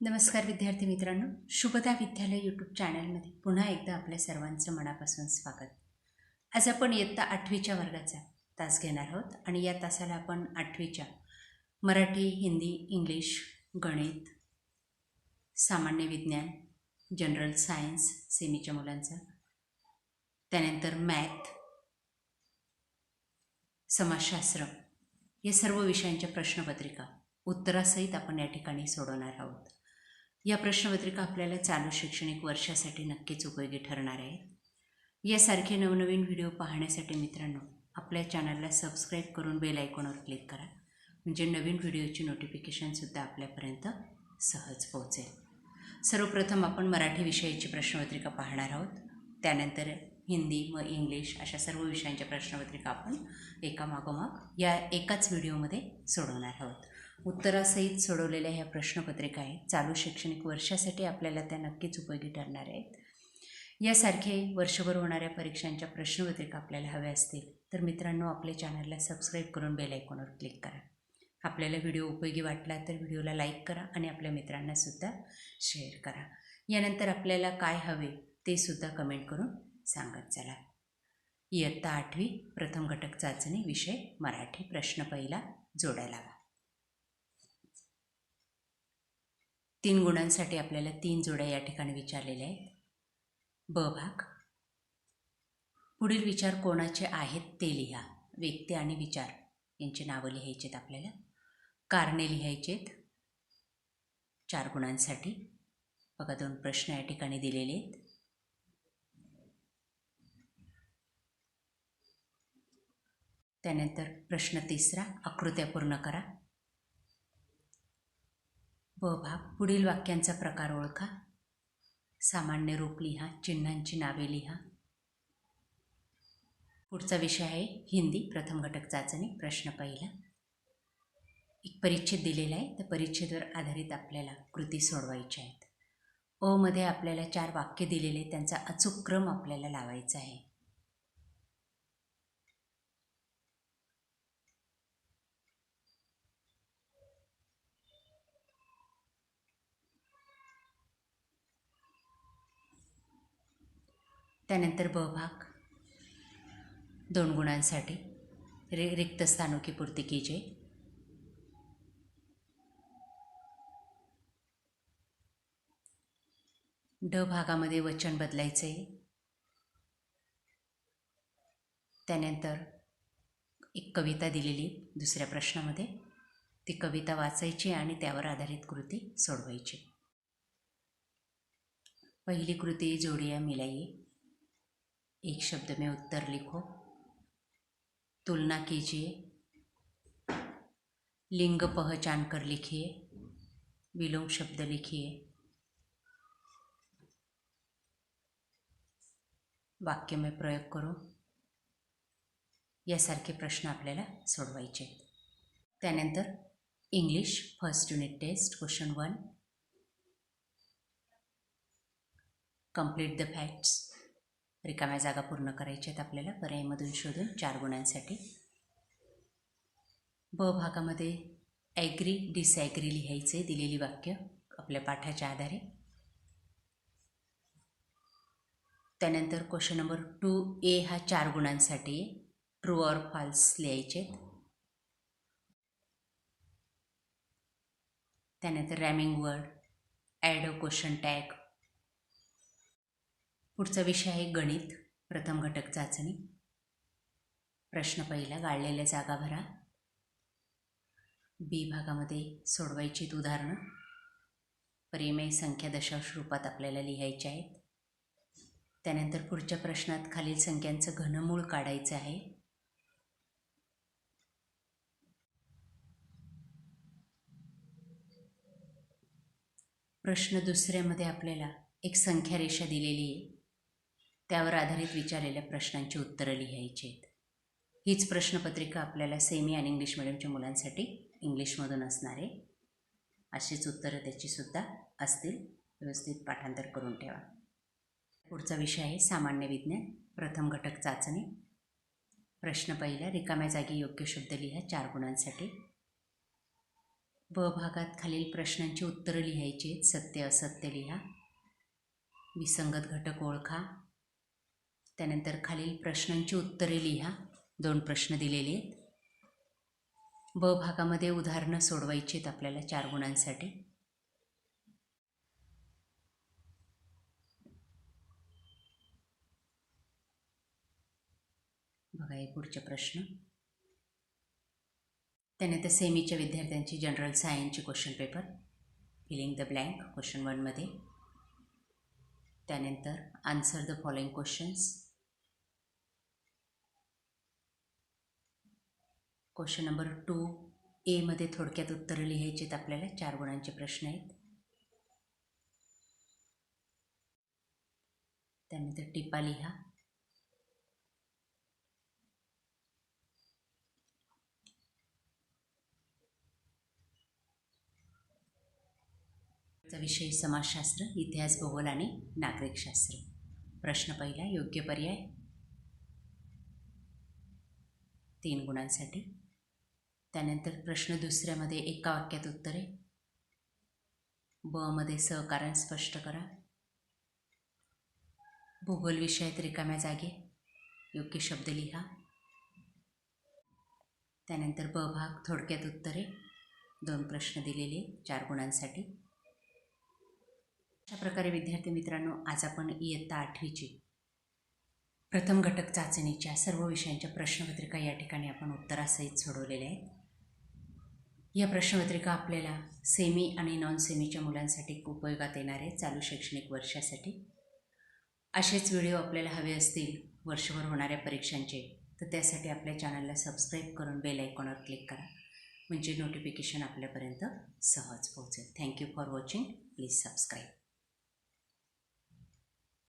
नमस्कार विद्यार्थी मित्रांनो शुभदा विद्यालय यूट्यूब चॅनलमध्ये पुन्हा एकदा आपल्या सर्वांचं मनापासून स्वागत. आज आपण इयत्ता आठवीच्या वर्गाचा तास घेणार आहोत आणि या तासाला आपण आठवीच्या मराठी हिंदी इंग्लिश गणित सामान्य विज्ञान जनरल सायन्स सेमीच्या मुलांचा त्यानंतर मॅथ समाजशास्त्र या सर्व विषयांच्या प्रश्नपत्रिका उत्तरासहित आपण या ठिकाणी सोडवणार आहोत. या प्रश्नपत्रिका आपल्याला चालू शैक्षणिक वर्षासाठी नक्कीच उपयोगी ठरणार आहेत यासारखे नवनवीन व्हिडिओ पाहण्यासाठी मित्रांनो आपल्या चॅनलला सबस्क्राईब करून बेल आयकॉनवर क्लिक करा. म्हणजे नवीन व्हिडिओची नोटिफिकेशनसुद्धा आपल्यापर्यंत सहज पोहोचेल. सर्वप्रथम आपण मराठी विषयाची प्रश्नपत्रिका पाहणार आहोत. त्यानंतर हिंदी व इंग्लिश अशा सर्व विषयांच्या प्रश्नपत्रिका आपण एकामागोमाग या एकाच व्हिडिओमध्ये सोडवणार आहोत. उत्तरासहित सोडवलेल्या ह्या प्रश्नपत्रिका आहेत. चालू शैक्षणिक वर्षासाठी आपल्याला त्या नक्कीच उपयोगी ठरणार आहेत. यासारखे वर्षभर होणाऱ्या परीक्षांच्या प्रश्नपत्रिका आपल्याला हव्या असतील तर मित्रांनो आपल्या चॅनलला सबस्क्राईब करून बेल आयकॉनवर क्लिक करा. आपल्याला व्हिडिओ उपयोगी वाटला तर व्हिडिओला लाईक करा आणि आपल्या मित्रांनासुद्धा शेअर करा. यानंतर आपल्याला काय हवे ते सुद्धा कमेंट करून सांगत चला. इयत्ता आठवी प्रथम घटक चाचणी विषय मराठी प्रश्न पहिला जोडायला हवा तीन गुणांसाठी आपल्याला तीन जोड्या या ठिकाणी विचारलेल्या आहेत. ब भाग. पुढील विचार कोणाचे आहेत ते लिहा. व्यक्ती आणि विचार. यांची नावं लिहायची आहेत आपल्याला. कारणे लिहायचे आहेत. चार गुणांसाठी. बघा दोन प्रश्न या ठिकाणी दिलेले आहेत. त्यानंतर प्रश्न तिसरा. आकृत्या पूर्ण करा. व भाग पुढील वाक्यांचा प्रकार ओळखा. सामान्य रूप लिहा चिन्हांची नावे लिहा. पुढचा विषय आहे हिंदी प्रथम घटक चाचणी प्रश्न पहिला. एक परिच्छेद दिलेला आहे त्या परिच्छेदवर आधारित आपल्याला कृती सोडवायच्या आहेत. अमध्ये मध्ये आपल्याला चार वाक्य दिलेले त्यांचा अचूक क्रम आपल्याला लावायचा आहे. त्यानंतर ब भाग. दोन गुणांसाठी. रि रिक्त स्थानों की जे ड भागामध्ये वचन बदलायचं आहे त्यानंतर एक कविता दिलेली दुसऱ्या प्रश्नामध्ये. ती कविता वाचायची आणि त्यावर आधारित कृती सोडवायची. पहिली कृती जोड़िया मिलाइए एक शब्द में उत्तर लिखो। तुलना कीजिए। लिंग पहचान कर लिखिए। विलोम शब्द लिखिए। वाक्य में प्रयोग करो। यासारखे प्रश्न सोडवायचे आहेत. त्यानंतर English first unit test, question one. Complete the facts रिकाम्या जागा पूर्ण करायच्या आहेत आपल्याला. पर्यायमधून शोधून चार गुणांसाठी. ब भागामध्ये ॲग्री डिसॲग्री लिहायचे दिलेली वाक्य आपल्या पाठाच्या आधारे. त्यानंतर क्वेश्चन नंबर टू ए हा चार गुणांसाठी ट्रू ऑर फॉल्स लिहायचे त्यानंतर रॅमिंग word add a question tag पुढचा विषय आहे गणित प्रथम घटक चाचणी. प्रश्न पहिला गाळलेल्या जागा भरा बी भागामध्ये सोडवायची उदाहरणं. परिमेय संख्या दशांश रूपात आपल्याला लिहायच्या आहेत. त्यानंतर पुढच्या प्रश्नात खालील संख्यांचं घनमूळ काढायचं आहे. प्रश्न दुसऱ्यामध्ये आपल्याला एक संख्या रेषा दिलेली आहे. त्यावर आधारित विचारलेल्या प्रश्नांची उत्तरं लिहायची आहेत. हीच प्रश्नपत्रिका आपल्याला सेमी आणि इंग्लिश मिडियमच्या मुलांसाठी इंग्लिशमधून असणार आहे. अशीच उत्तरं त्याचीसुद्धा असतील. व्यवस्थित पाठांतर करून ठेवा. पुढचा विषय आहे सामान्य विज्ञान प्रथम घटक चाचणी. प्रश्न पहिला रिकाम्या जागी योग्य शब्द लिहा चार गुणांसाठी. ब भागात खालील प्रश्नांची उत्तरं लिहायची आहेत. सत्य असत्य लिहा. विसंगत घटक ओळखा. त्यानंतर खालील प्रश्नांची उत्तरे लिहा. दोन प्रश्न दिलेले आहेत. ब भागामध्ये उदाहरणं सोडवायची आहेत आपल्याला चार गुणांसाठी. बघा हे पुढचे प्रश्न. त्यानंतर सेमीच्या विद्यार्थ्यांची जनरल सायन्सची question paper filling the blank question वनमध्ये त्यानंतर answer the following questions question number two एमध्ये थोडक्यात उत्तरं लिहायची आहेत आपल्याला चार गुणांचे प्रश्न आहेत. त्यानंतर टिपा लिहा. चा विषय समाजशास्त्र इतिहास भूगोल आणि नागरिकशास्त्र. प्रश्न पहिला योग्य पर्याय? तीन गुणांसाठी. त्यानंतर प्रश्न दुसऱ्यामध्ये एका वाक्यात उत्तरे. ब मध्ये सहकारण स्पष्ट करा. भूगोल विषयात रिकाम्या जागे. योग्य शब्द लिहा. त्यानंतर ब भाग थोडक्यात उत्तरे. दोन प्रश्न दिलेले चार गुणांसाठी. अशा प्रकारे विद्यार्थी मित्रांनो आज आपण इयत्ता आठवीची प्रथम घटक चाचणीच्या सर्व विषयांच्या प्रश्नपत्रिका या ठिकाणी आपण उत्तरासहित सोडवलेल्या आहेत. या प्रश्नपत्रिका आपल्याला सेमी आणि नॉन सेमीच्या मुलांसाठी उपयोगात येणार आहे चालू शैक्षणिक वर्षासाठी. असेच व्हिडिओ आपल्याला हवे असतील वर्षभर होणाऱ्या परीक्षांचे तर त्यासाठी आपल्या चॅनलला सबस्क्राईब करून बेल आयकॉनवर क्लिक करा म्हणजे नोटिफिकेशन आपल्यापर्यंत सहज पोहोचेल. Thank you for watching please subscribe